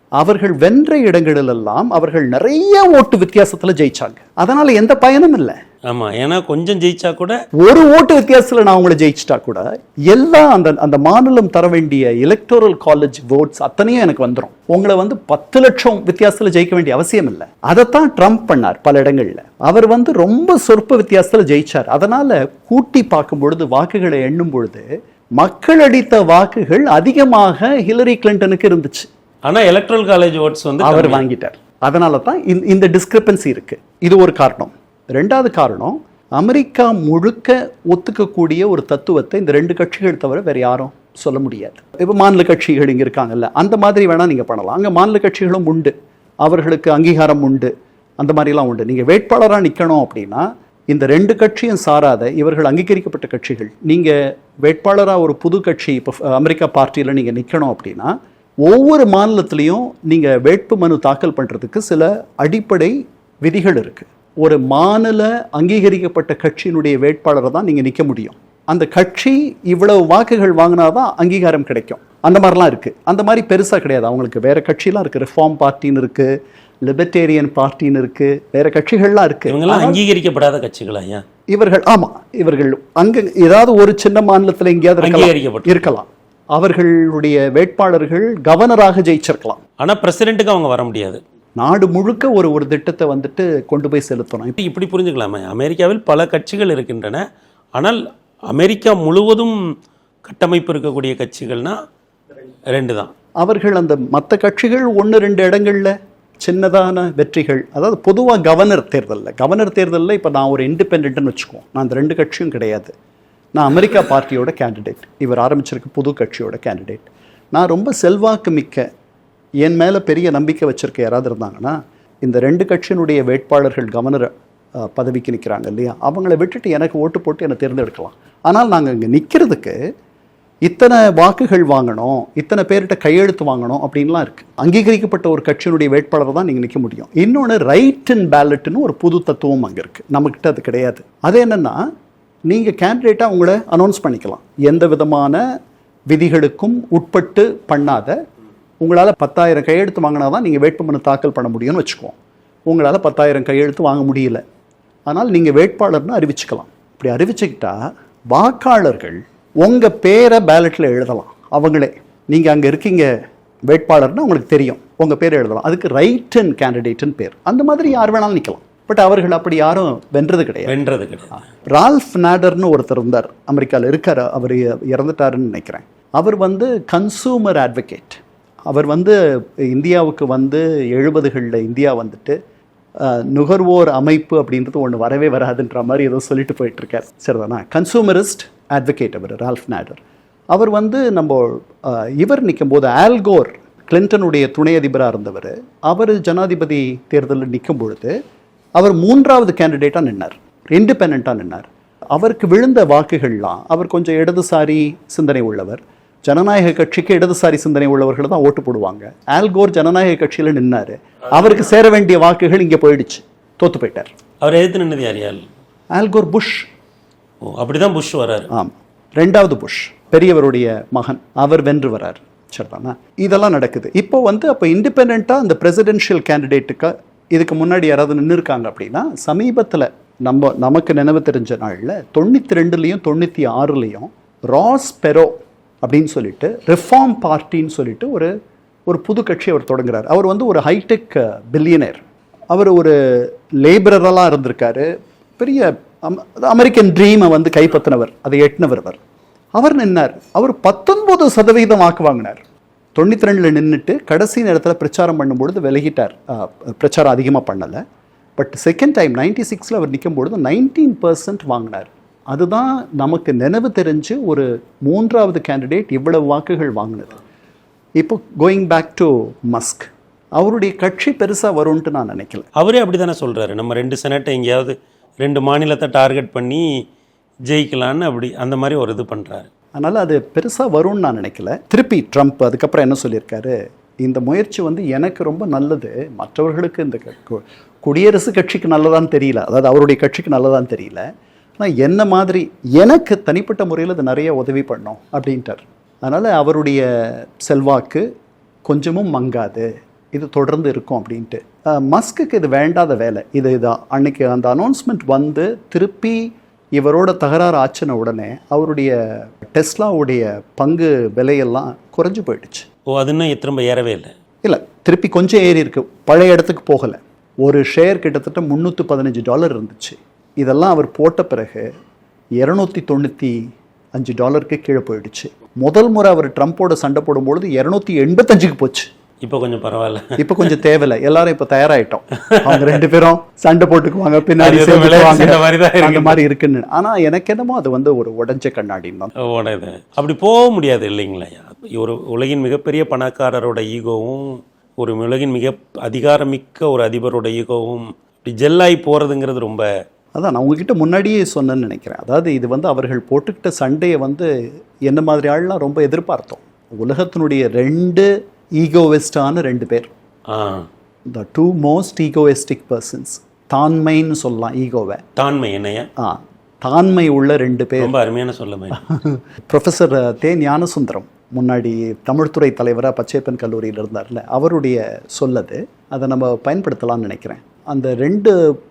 அவர்கள் வென்ற இடங்களிலெல்லாம் அவர்கள் நிறைய ஓட்டு வித்தியாசத்துல ஜெயிச்சாங்க. அதனால எந்த பயனும் இல்லை. ஆமா ஏன்னா கொஞ்சம் ஜெயிச்சா கூட ஒரு ஓட்டு வித்தியாசத்துல நான் உங்களை ஜெயிச்சிட்டா கூட எல்லா அந்த அந்த மாநிலம் தர வேண்டிய எலக்டோரல் காலேஜ் votes அத்தனையும் எனக்கு வந்துரும். உங்களை வந்து பத்து லட்சம் வித்தியாசத்துல ஜெயிக்க வேண்டிய அவசியம் இல்லை. அதைத்தான் ட்ரம்ப் பண்ணார் பல இடங்கள்ல. அவர் வந்து ரொம்ப சொற்ப வித்தியாசத்துல ஜெயிச்சார். அதனால கூட்டி பார்க்கும் பொழுது வாக்குகளை எண்ணும் பொழுது மக்கள் அடித்த வாக்குகள் அதிகமாக ஹிலரி கிளின்டனுக்கு இருந்துச்சு. ஆனா எலக்ட்ரல் காலேஜ் ஓட்ஸ் வந்து அவர். வாங்கிட்டார். அதனால தான் இந்த- டிஸ்கிரிப்பன்சி இருக்கு. இது ஒரு காரணம். ரெண்டாவது காரணம் அமெரிக்கா முழுக்க ஒத்துக்கக்கூடிய ஒரு தத்துவத்தை இந்த ரெண்டு கட்சிகள் தவிர வேற யாரும் சொல்ல முடியாது. இப்போ மாநில கட்சிகள் இங்க இருக்காங்கல்ல அந்த மாதிரி வேணா நீங்க பண்ணலாம். அங்க மாநில கட்சிகளும் உண்டு. அவர்களுக்கு அங்கீகாரம் உண்டு. அந்த மாதிரிலாம் உண்டு. நீங்க வேட்பாளரா நிக்கணும் அப்படின்னா இந்த ரெண்டு கட்சியும் சாராத இவர்கள் அங்கீகரிக்கப்பட்ட கட்சிகள். நீங்க வேட்பாளரா ஒரு புது கட்சி இப்போ அமெரிக்கா பார்ட்டியில நீங்க நிக்கணும் அப்படின்னா ஒவ்வொரு மாநிலத்திலையும் நீங்க வேட்பு மனு தாக்கல் பண்றதுக்கு சில அடிப்படை விதிகள் இருக்கு. ஒரு மாநில அங்கீகரிக்கப்பட்ட கட்சியினுடைய வேட்பாளரை தான் நீங்க நிக்க முடியும். அந்த கட்சி இவ்வளவு வாக்குகள் வாங்கினாதான் அங்கீகாரம் கிடைக்கும். அந்த மாதிரிலாம் இருக்கு. அந்த மாதிரி பெருசா கிடையாது. அவங்களுக்கு வேற கட்சிலாம் இருக்கு. ரிஃபார்ம் பார்ட்டின்னு இருக்கு. லிபர்டேரியன் பார்ட்டின்னு இருக்கு. வேற கட்சிகள்லாம் இருக்கு. இவங்கெல்லாம் அங்கீகரிக்கப்படாத கட்சிகளா இவர்கள் ஆமா இவர்கள் அங்க ஏதாவது ஒரு சின்ன மாநிலத்துல எங்கேயாவது இருக்கலாம். அவர்களுடைய வேட்பாளர்கள் கவர்னராக ஜெயிச்சிருக்கலாம். ஆனா பிரசிடென்ட்டுக்கு அவங்க வர முடியாது. நாடு முழுக்க ஒரு ஒரு திட்டத்தை வந்துட்டு கொண்டு போய் செலுத்தணும். இப்படி இப்படி புரிஞ்சுக்கலாமா. அமெரிக்காவில் பல கட்சிகள் இருக்கின்றன. ஆனால் அமெரிக்கா முழுவதும் கட்டமைப்பு இருக்கக்கூடிய கட்சிகள்னா ரெண்டு தான் அவர்கள் அந்த மற்ற கட்சிகள் ஒன்று ரெண்டு இடங்கள்ல சின்னதான வெற்றிகள். அதாவது பொதுவாக கவர்னர் தேர்தலில். கவர்னர் தேர்தலில் இப்போ நான் ஒரு இண்டிபெண்ட்னு வச்சுக்குவோம். நான் அந்த ரெண்டு கட்சியும் கிடையாது. நான் அமெரிக்கா பார்ட்டியோட கேண்டிடேட் இவர் ஆரம்பிச்சிருக்க புது கட்சியோட கேண்டிடேட் நான் ரொம்ப செல்வாக்கு மிக்க என் மேலே பெரிய நம்பிக்கை வச்சுருக்க யாராவது இருந்தாங்கன்னா இந்த ரெண்டு கட்சியினுடைய வேட்பாளர்கள் கவர்னர் பதவிக்கு நிற்கிறாங்க இல்லையா? அவங்கள விட்டுட்டு எனக்கு ஓட்டு போட்டு என்னை தேர்ந்தெடுக்கலாம். ஆனால் நாங்கள் இங்கே நிற்கிறதுக்கு இத்தனை வாக்குகள் வாங்கணும் இத்தனை பேர்கிட்ட கையெழுத்து வாங்கணும் அப்படின்லாம் இருக்குது அங்கீகரிக்கப்பட்ட ஒரு கட்சியினுடைய வேட்பாளரை தான் நீங்கள் நிற்க முடியும். இன்னொன்று ரைட் அண்ட் பேலட்னு ஒரு புது தத்துவம் அங்கே இருக்குது நம்மக்கிட்ட அது கிடையாது. அது என்னென்னா நீங்கள் கேண்டிடேட்டாக உங்களை அனௌன்ஸ் பண்ணிக்கலாம். எந்த விதமான விதிகளுக்கும் உட்பட்டு பண்ணாத உங்களால் பத்தாயிரம் கையெழுத்து வாங்கினா தான் நீங்கள் வேட்புமனு தாக்கல் பண்ண முடியும்னு வச்சுக்குவோம் உங்களால் பத்தாயிரம் கையெழுத்து வாங்க முடியல. ஆனால் நீங்கள் வேட்பாளர்னு அறிவிச்சுக்கலாம். இப்படி அறிவிச்சுக்கிட்டா வாக்காளர்கள் உங்கள் பேரை பேலட்டில் எழுதலாம். அவங்களே. நீங்கள் அங்கே இருக்கீங்க வேட்பாளர்னு உங்களுக்கு தெரியும். உங்கள் பேர் எழுதலாம். அதுக்கு ரைட் அண்ட் கேண்டிடேட்டுன்னு பேர். அந்த மாதிரி யார் வேணாலும் நிற்கலாம் பட் அவர்கள் அப்படி யாரும் வென்றது கிடையாது. வென்றது கிடையாது. ரால்ஃப் நாடர்னு ஒருத்தர் இருந்தார். அமெரிக்காவில் இருக்கார். அவர் இறந்துட்டாருன்னு நினைக்கிறேன். அவர் வந்து கன்சூமர் அட்வொகேட் அவர் வந்து இந்தியாவுக்கு வந்து எழுபதுகளில் இந்தியா வந்துட்டு நுகர்வோர் அமைப்பு அப்படின்றது ஒன்று வரவே வராதுன்ற மாதிரி ஏதோ சொல்லிட்டு போயிட்டு இருக்கார் சரிதானா? கன்சூமரிஸ்ட் அட்வொகேட் அவர் ரால்ஃப் நாடர். அவர் வந்து நம்ம இவர் நிற்கும் போது ஆல்கோர் கிளின்டனுடைய துணை அதிபராக இருந்தவர். அவர் ஜனாதிபதி தேர்தலில் நிற்கும் பொழுது அவர் மூன்றாவது கேண்டிடேட்டாக நின்னார். இண்டிபெண்ட்டாக நின்னார். அவருக்கு விழுந்த வாக்குகள்லாம் அவர் கொஞ்சம் இடதுசாரி சிந்தனை உள்ளவர். ஜனநாயக கட்சிக்கு இடதுசாரி சிந்தனை உள்ளவர்கள் தான் ஓட்டு போடுவாங்க. ஆல்கோர் ஜனநாயக கட்சியில் நின்னாரு. அவருக்கு சேர வேண்டிய வாக்குகள் இங்கே போயிடுச்சு. தோத்து போயிட்டார். அவர் எதிர்த்து நின்னது யார் யார்? ஆல்கோர் புஷ் ஓ அப்படிதான் புஷ் வராரு. ஆம். ரெண்டாவது புஷ் பெரியவருடைய மகன். அவர் வென்று வரார். சரிதானா? இதெல்லாம் நடக்குது. இப்போ வந்து அப்போ இண்டிபெண்ட்டாக இந்த பிரசிடென்ஷியல் கேண்டிடேட்டுக்கு இதுக்கு முன்னாடி யாராவது நின்று இருக்காங்க அப்படின்னா சமீபத்தில் நம்ம நமக்கு நினைவு தெரிஞ்ச நாளில் தொண்ணூற்றி ரெண்டுலேயும் தொண்ணூற்றி ஆறுலேயும் ராஸ் பெரோ அப்படின்னு சொல்லிட்டு ரிஃபார்ம் பார்ட்டின்னு சொல்லிட்டு ஒரு ஒரு புது கட்சி அவர் தொடங்குறார். அவர் வந்து ஒரு ஹைடெக் பில்லியனர். அவர் ஒரு லேபரரெல்லாம் இருந்திருக்காரு. பெரிய அம்- அமெரிக்கன் ட்ரீமை வந்து கைப்பற்றினவர் அதை எட்டினவர் அவர். அவர் நின்னார். அவர் பத்தொன்பது சதவீதம் வாக்கு வாங்கினார். தொண்ணூற்றி ரெண்டில் நின்றுட்டு கடைசி நேரத்தில் பிரச்சாரம் பண்ணும்பொழுது விலகிட்டார். பிரச்சாரம் அதிகமாக பண்ணலை. பட் செகண்ட் டைம் நைன்டி சிக்ஸில் அவர் நிற்கும் பொழுது நைன்டீன் பர்சன்ட் வாங்கினார். அதுதான் நமக்கு நினைவு தெரிஞ்சு ஒரு மூன்றாவது கேண்டிடேட் இவ்வளவு வாக்குகள் வாங்கினது. இப்போ கோயிங் பேக் டு மஸ்க் அவருடைய கட்சி பெருசாக வரும்ன்ட்டு நான் நினைக்கல. அவரே அப்படி தானே சொல்கிறாரு நம்ம ரெண்டு செனட்டை எங்கேயாவது ரெண்டு மாநிலத்தை டார்கெட் பண்ணி ஜெயிக்கலான்னு அப்படி அந்த மாதிரி ஒரு இது பண்ணுறாரு அதனால் அது பெருசாக வரும்னு நான் நினைக்கல. திருப்பி ட்ரம்ப் அதுக்கப்புறம் என்ன சொல்லியிருக்காரு? இந்த முயற்சி வந்து எனக்கு ரொம்ப நல்லது. மற்றவர்களுக்கு இந்த க- கு- குடியரசு கட்சிக்கு நல்லதான்னு தெரியல. அதாவது அவருடைய கட்சிக்கு நல்லதான்னு தெரியல. ஆனால் என்ன மாதிரி எனக்கு தனிப்பட்ட முறையில் இது நிறைய உதவி பண்ணும் அப்படின்ட்டார். அதனால் அவருடைய செல்வாக்கு கொஞ்சமும் மங்காது. இது தொடர்ந்து இருக்கும் அப்படின்ட்டு. மஸ்க்கு இது வேண்டாத வேலை. இது இதான். அன்னைக்கு அந்த அனௌன்ஸ்மெண்ட் வந்து திருப்பி இவரோட தகராறு ஆச்சின உடனே அவருடைய டெஸ்லாவுடைய பங்கு விலையெல்லாம் குறைஞ்சு போயிடுச்சு. ஓ அது இன்னும் திரும்ப ஏறவே இல்லை. இல்லை திருப்பி கொஞ்சம் ஏறி இருக்கு. பழைய இடத்துக்கு போகலை. ஒரு ஷேர் கிட்டத்தட்ட முந்நூற்றி பதினஞ்சு டாலர் இருந்துச்சு. இதெல்லாம் அவர் போட்ட பிறகு இரநூத்தி தொண்ணூற்றி அஞ்சு டாலருக்கு கீழே போயிடுச்சு. முதல் முறை அவர் ட்ரம்ப்போட சண்டை போடும்பொழுது இரநூத்தி எண்பத்தஞ்சுக்கு போச்சு. இப்போ கொஞ்சம் பரவாயில்ல. இப்போ கொஞ்சம் தேவையில்லை. எல்லாரும் இப்போ தயாராயிட்டோம். அவங்க ரெண்டு பேரும் சண்டை போட்டுக்குவாங்க பின்னாடி. அந்த மாதிரி இருக்குன்னு. ஆனா எனக்கு என்னமோ அது வந்து ஒரு உடைஞ்ச கண்ணாடின்னு தான். உடையது. அப்படி போக முடியாது இல்லைங்களா. ஒரு உலகின் மிகப்பெரிய பணக்காரரோட ஈகோவும் ஒரு உலகின் மிக அதிகாரமிக்க ஒரு அதிபரோட ஈகோவும் இப்படி ஜெல்லாகி போகிறதுங்கிறது ரொம்ப அதான் நான் உங்ககிட்ட முன்னாடியே சொன்னேன்னு நினைக்கிறேன். அதாவது இது வந்து அவர்கள் போட்டுக்கிட்ட சண்டையை வந்து என்ன மாதிரி ஆள்லாம் ரொம்ப எதிர்பார்த்தோம். உலகத்தினுடைய ரெண்டு ஈகோவெஸ்டான ரெண்டு பேர். ஆ. The two most egoistic persons தான்மைன்னு சொல்லலாம் ஈகோவை தாண்மை என்னையா? ஆ தான்மை உள்ள ரெண்டு பேர். ரொம்ப அருமையான சொல்லுமே ப்ரொஃபஸர் தே ஞானசுந்தரம் முன்னாடி தமிழ்துறை தலைவராக பச்சையப்பன் கல்லூரியில் இருந்தார்ல அவருடைய சொல்லது. அதை நம்ம பயன்படுத்தலாம்னு நினைக்கிறேன். அந்த ரெண்டு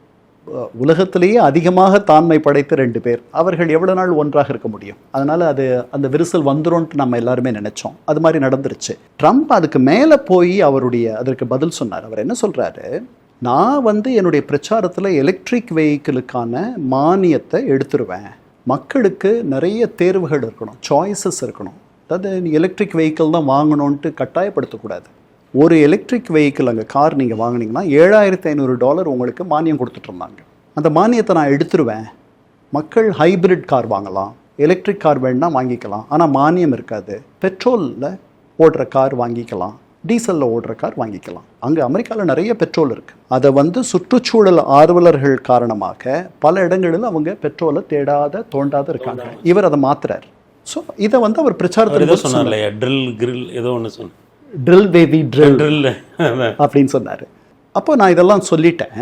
உலகத்திலேயே அதிகமாக தாண்மை படைத்த ரெண்டு பேர். அவர்கள் எவ்வளோ நாள் ஒன்றாக இருக்க முடியும்? அதனால் அது அந்த விரிசல் வந்துரும்ன்ட்டு நம்ம எல்லாருமே நினைச்சோம். அது மாதிரி நடந்துருச்சு. ட்ரம்ப் அதுக்கு மேலே போய் அவருடைய அதற்கு பதில் சொன்னார். அவர் என்ன சொல்கிறாரு நான் வந்து என்னுடைய பிரச்சாரத்தில் எலக்ட்ரிக் வெஹிக்கிளுக்கான மானியத்தை எடுத்துருவேன். மக்களுக்கு நிறைய தேர்வுகள் இருக்கணும் சாய்ஸஸ் இருக்கணும். அதாவது நீ எலக்ட்ரிக் வெஹிக்கிள் தான் வாங்கணுன்ட்டு கட்டாயப்படுத்தக்கூடாது. ஒரு எலக்ட்ரிக் வெஹிக்கிள் அங்கே கார் நீங்கள் வாங்குனீங்கன்னா ஏழாயிரத்தி ஐநூறு டாலர் உங்களுக்கு மானியம் கொடுத்துட்டு இருந்தாங்க. அந்த மானியத்தை நான் எடுத்துருவேன். மக்கள் ஹைபிரிட் கார் வாங்கலாம் எலக்ட்ரிக் கார் வேணும்னா வாங்கிக்கலாம். ஆனால் மானியம் இருக்காது. பெட்ரோலில் ஓடுற கார் வாங்கிக்கலாம் டீசலில் ஓடுற கார் வாங்கிக்கலாம். அங்கே அமெரிக்காவில் நிறைய பெட்ரோல் இருக்குது அதை வந்து சுற்றுச்சூழல் ஆர்வலர்கள் காரணமாக பல இடங்களில் அவங்க பெட்ரோலை தேடாத தோண்டாத இருக்காங்க. இவர் அதை மாத்துறார். ஸோ இதை வந்து அவர் பிரச்சாரத்தில் சொன்னார் இல்லையா ட்ரில் கிரில் ஏதோ ஒன்று சொன்னார். ட்ரில் பேபி ட்ரில் ட்ரில் அப்படின்னு சொன்னார். அப்போ நான் இதெல்லாம் சொல்லிட்டேன்.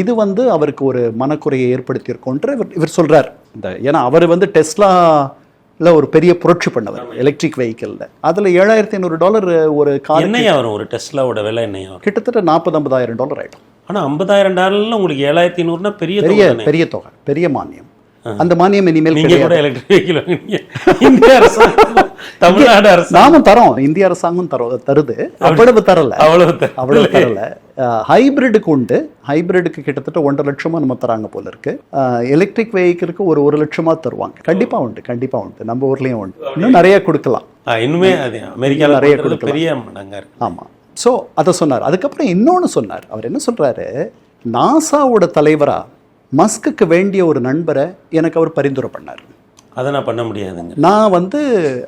இது வந்து அவருக்கு ஒரு மனக்குறையை ஏற்படுத்தியிருக்கோன்ற இவர் இவர் சொல்கிறார் இந்த ஏன்னா அவர் வந்து டெஸ்லாவில் ஒரு பெரிய புரட்சி பண்ணவர் எலக்ட்ரிக் வெஹிக்கிளில் அதில் ஏழாயிரத்தி ஐநூறு டாலர் ஒரு கார் என்னையா வரும்? ஒரு டெஸ்லாவோட விலை என்னையா கிட்டத்தட்ட நாற்பது ஐம்பதாயிரம் டாலர் ஆகிடும் ஆனால் ஐம்பதாயிரம் டாலர்ல உங்களுக்கு ஏழாயிரத்தி ஐநூறுனா பெரிய பெரிய. பெரிய தொகை பெரிய மானியம். அந்த மானியம் இனிமேல் தமிழ்நாடு அரசாங்கம். நாமும் தரோம். இந்திய அரசாங்கம் தர தருது. அவ்வளவு தரல. அவ்வளவு. அவ்வளவு தரல. ஹைபிரிடுக்கு உண்டு. ஹைபிரிடுக்கு கிட்டத்தட்ட ஒன்றரை லட்சமா நம்ம தராங்க போல இருக்கு. எலக்ட்ரிக் வெஹிக்கிளுக்கு ஒரு ஒரு லட்சமா தருவாங்க. கண்டிப்பா உண்டு கண்டிப்பா உண்டு. நம்ம ஊர்லயும் உண்டு. இன்னும் நிறைய கொடுக்கலாம். இன்னுமே அது அமெரிக்கால நிறைய கொடுக்கலாம். ஆமா. ஸோ அதை சொன்னார். அதுக்கப்புறம் இன்னொன்னு சொன்னார். அவர் என்ன சொல்றாரு? நாசாவோட தலைவரா மஸ்குக்கு வேண்டிய ஒரு நண்பரை எனக்கு அவர் பரிந்துரை பண்ணார். அதை நான் பண்ண முடியாதுங்க. நான் வந்து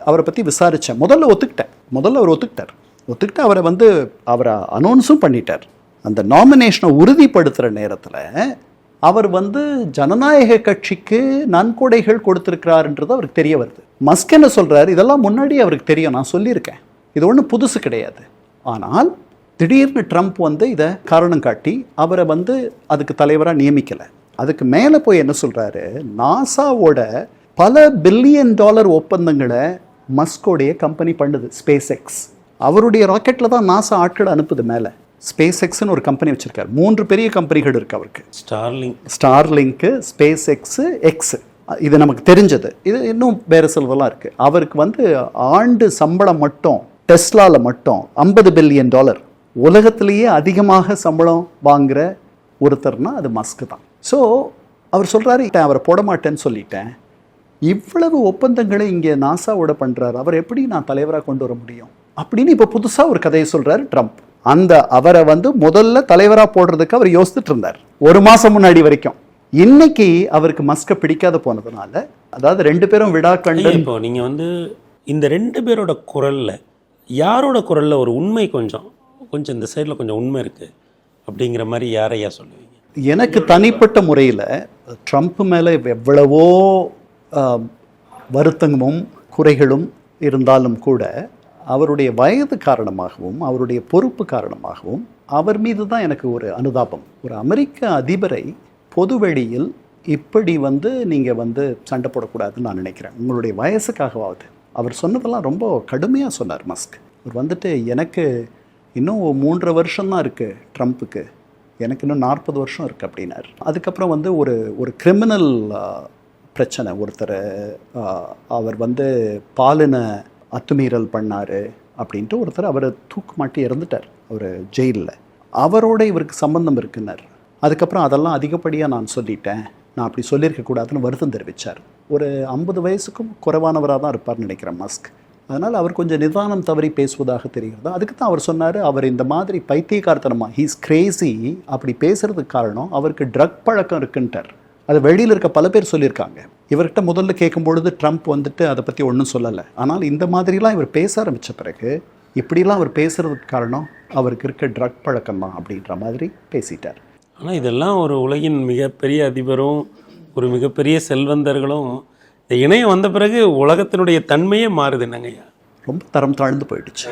அவரை பற்றி விசாரித்தேன் முதல்ல ஒத்துக்கிட்டேன். முதல்ல அவர் ஒத்துக்கிட்டார். ஒத்துக்கிட்டு அவரை வந்து அவரை அனௌன்ஸும் பண்ணிட்டார். அந்த நாமினேஷனை உறுதிப்படுத்துகிற நேரத்தில் அவர் வந்து ஜனநாயக கட்சிக்கு நன்கொடைகள் கொடுத்திருக்கிறாருன்றது அவருக்கு தெரிய வருது. மஸ்க் என்ன சொல்றாரு? இதெல்லாம் முன்னாடி அவருக்கு தெரியும். நான் சொல்லியிருக்கேன். இது ஒன்றும் புதுசு கிடையாது. ஆனால் திடீர்னு ட்ரம்ப் வந்து இதை காரணம் காட்டி அவரை வந்து அதுக்கு தலைவராக நியமிக்கலை. அதுக்கு மேலே போய் என்ன சொல்றாரு? நாசாவோட பல பில்லியன் டாலர் ஒப்பந்தங்களை மஸ்கோடைய கம்பெனி பண்ணுது ஸ்பேஸ் எக்ஸ் அவருடைய ராக்கெட்டில் தான் நாசா ஆட்களை அனுப்புது மேலே. ஸ்பேஸ் எக்ஸ்னு ஒரு கம்பெனி வச்சிருக்காரு. மூன்று பெரிய கம்பெனிகள் இருக்கு அவருக்கு. Starlink Starlink SpaceX X இது நமக்கு தெரிஞ்சது. இது இன்னும் வேறு சிலதெல்லாம் இருக்குது அவருக்கு வந்து ஆண்டு சம்பளம் மட்டும் டெஸ்லாவில் மட்டும் ஐம்பது பில்லியன் டாலர் உலகத்திலேயே அதிகமாக சம்பளம் வாங்குற ஒருத்தர்னா அது மஸ்க் தான். ஸோ அவர் சொல்கிறாரு அவரை போட மாட்டேன்னு சொல்லிட்டேன். இவ்வளவு ஒப்பந்தங்களை இங்கே நாசாவோட பண்ணுறாரு அவர் எப்படி நான் தலைவராக கொண்டு வர முடியும்? அப்படின்னு இப்போ புதுசாக ஒரு கதையை சொல்கிறாரு ட்ரம்ப். அந்த அவரை வந்து முதல்ல தலைவராக போடுறதுக்கு அவர் யோசிச்சுட்டு இருந்தார். ஒரு மாதம் முன்னாடி வரைக்கும். இன்னைக்கு அவருக்கு மஸ்கை பிடிக்காத போனதுனால அதாவது ரெண்டு பேரும் விடா கண்டு இப்போ நீங்க வந்து இந்த ரெண்டு பேரோட குரல்ல யாரோட குரல்ல ஒரு உண்மை கொஞ்சம் கொஞ்சம் இந்த சைடுல கொஞ்சம் உண்மை இருக்கு அப்படிங்கிற மாதிரி யாரையா சொல்லுவீங்க? எனக்கு தனிப்பட்ட முறையில் ட்ரம்ப் மேலே எவ்வளவோ வருத்தமும் குறைகளும் இருந்தாலும் கூட அவருடைய வயது காரணமாகவும் அவருடைய பொறுப்பு காரணமாகவும் அவர் மீது தான் எனக்கு ஒரு அனுதாபம். ஒரு அமெரிக்க அதிபரை பொதுவெளியில் இப்படி வந்து நீங்கள் வந்து சண்டை போடக்கூடாதுன்னு நான் நினைக்கிறேன். உங்களுடைய வயசுக்காகவாவது. அவர் சொன்னதெல்லாம் ரொம்ப கடுமையாக சொன்னார் மஸ்க். அவர் வந்துட்டு எனக்கு இன்னும் மூன்றரை வருஷம்தான் இருக்குது ட்ரம்ப்புக்கு எனக்கு இன்னும் நாற்பது வருஷம் இருக்குது அப்படின்னார். அதுக்கப்புறம் வந்து ஒரு ஒரு கிரிமினல் பிரச்சனை. ஒருத்தர் அவர் வந்து பாலின அத்துமீறல் பண்ணார் அப்படின்ட்டு ஒருத்தர் அவரை தூக்கு மாட்டி இறந்துட்டார். அவர் ஜெயிலில். அவரோட இவருக்கு சம்பந்தம் இருக்குன்னார். அதுக்கப்புறம் அதெல்லாம் அதிகப்படியாக நான் சொல்லிட்டேன். நான் அப்படி சொல்லியிருக்க கூடாதுன்னு வருத்தம் தெரிவித்தார் ஒரு ஐம்பது வயசுக்கும் குறைவானவராக தான் இருப்பார்னு நினைக்கிறேன் மஸ்க். அதனால் அவர் கொஞ்சம் நிதானம் தவறி பேசுவதாக தெரிகிறது. அதுக்கு தான் அவர் சொன்னார் அவர் இந்த மாதிரி பைத்தியக்காரத்தனமாக ஹீஸ் கிரேசி அப்படி பேசுகிறதுக்கு காரணம் அவருக்கு ட்ரக் பழக்கம் இருக்குன்ட்டார். அது வெளியில் இருக்க பல பேர் சொல்லியிருக்காங்க. இவர்கிட்ட முதல்ல கேட்கும் பொழுது ட்ரம்ப் வந்துட்டு அதை பற்றி ஒன்றும் சொல்லலை. ஆனால் இந்த மாதிரிலாம் இவர் பேச ஆரம்பித்த பிறகு இப்படிலாம் அவர் பேசுகிறதுக்கு காரணம் அவருக்கு இருக்க ட்ரக் பழக்கம் தான் அப்படின்ற மாதிரி பேசிட்டார். ஆனால் இதெல்லாம் ஒரு உலகின் மிகப்பெரிய அதிபரும் ஒரு மிகப்பெரிய செல்வந்தர்களும் இந்த இணையம் வந்த பிறகு உலகத்தினுடைய தன்மையே மாறுது என்னங்கய்யா ரொம்ப தரம் தாழ்ந்து போயிடுச்சு.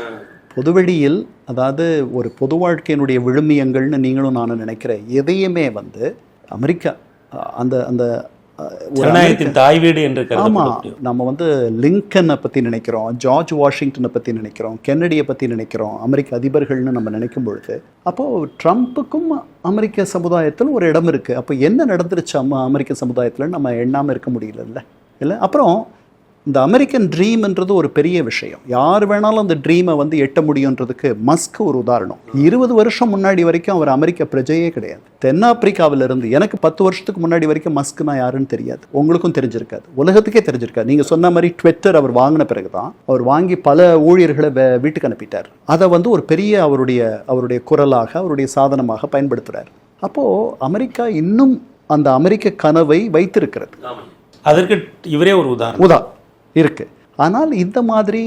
பொதுவெளியில் அதாவது ஒரு பொது வாழ்க்கையினுடைய விழுமியங்கள்னு நீங்களும் நானும் நினைக்கிற எதையுமே வந்து அமெரிக்கா அந்த அந்த தாய் வீடு என்று ஆமா கருதப்படும் நம்ம வந்து லிங்கனை பத்தி நினைக்கிறோம் ஜார்ஜ் வாஷிங்டனை பத்தி நினைக்கிறோம் கென்னடியை பத்தி நினைக்கிறோம் அமெரிக்க அதிபர்கள்னு நம்ம நினைக்கும் பொழுது அப்போ ட்ரம்ப்புக்கும் அமெரிக்க சமுதாயத்தில் ஒரு இடம் இருக்கு. அப்போ என்ன நடந்துருச்சு அம்மா அமெரிக்க சமுதாயத்தில்? நம்ம எண்ணாம இருக்க முடியலல்ல. இல்லை? அப்புறம் இந்த அமெரிக்கன் ட்ரீம்ன்றது ஒரு பெரிய விஷயம். யார் வேணாலும் அந்த ட்ரீமை வந்து எட்ட முடியுன்றதுக்கு மஸ்க் ஒரு உதாரணம். இருபது வருஷம் முன்னாடி வரைக்கும் அவர் அமெரிக்க பிரஜையே கிடையாது. தென்னாப்பிரிக்காவிலிருந்து எனக்கு பத்து வருஷத்துக்கு முன்னாடி வரைக்கும் மஸ்க்னா யாருன்னு தெரியாது. உங்களுக்கும் தெரிஞ்சிருக்காது. உலகத்துக்கே தெரிஞ்சிருக்காது. நீங்கள் சொன்ன மாதிரி ட்விட்டர் அவர் வாங்கின பிறகு தான் அவர் வாங்கி பல ஊழியர்களை வே- வீட்டுக்கு அனுப்பிட்டார். அதை வந்து ஒரு பெரிய அவருடைய அவருடைய குரலாக அவருடைய சாதனமாக பயன்படுத்துகிறார் அப்போது அமெரிக்கா இன்னும் அந்த அமெரிக்க கனவை வைத்திருக்கிறது. அதற்கு இவரே ஒரு உதாரணம். உதா இருக்கு. ஆனால் இந்த மாதிரி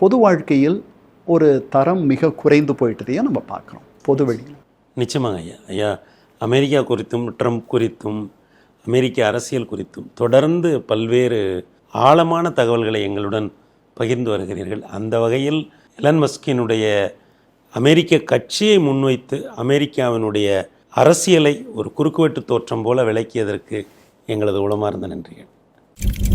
பொது வாழ்க்கையில் ஒரு தரம் மிக குறைந்து போயிட்டதையும் நம்ம பார்க்குறோம் பொது வெளியில். நிச்சயமாங்க ஐயா. ஐயா அமெரிக்கா குறித்தும் ட்ரம்ப் குறித்தும் அமெரிக்க அரசியல் குறித்தும் தொடர்ந்து பல்வேறு ஆழமான தகவல்களை எங்களுடன் பகிர்ந்து வருகிறீர்கள். அந்த வகையில் எலன் மஸ்கினுடைய அமெரிக்க கட்சியை முன்வைத்து அமெரிக்காவினுடைய அரசியலை ஒரு குறுக்குவெட்டு தோற்றம் போல விளக்கியதற்கு எங்களது உளமார்ந்த நன்றிகள். you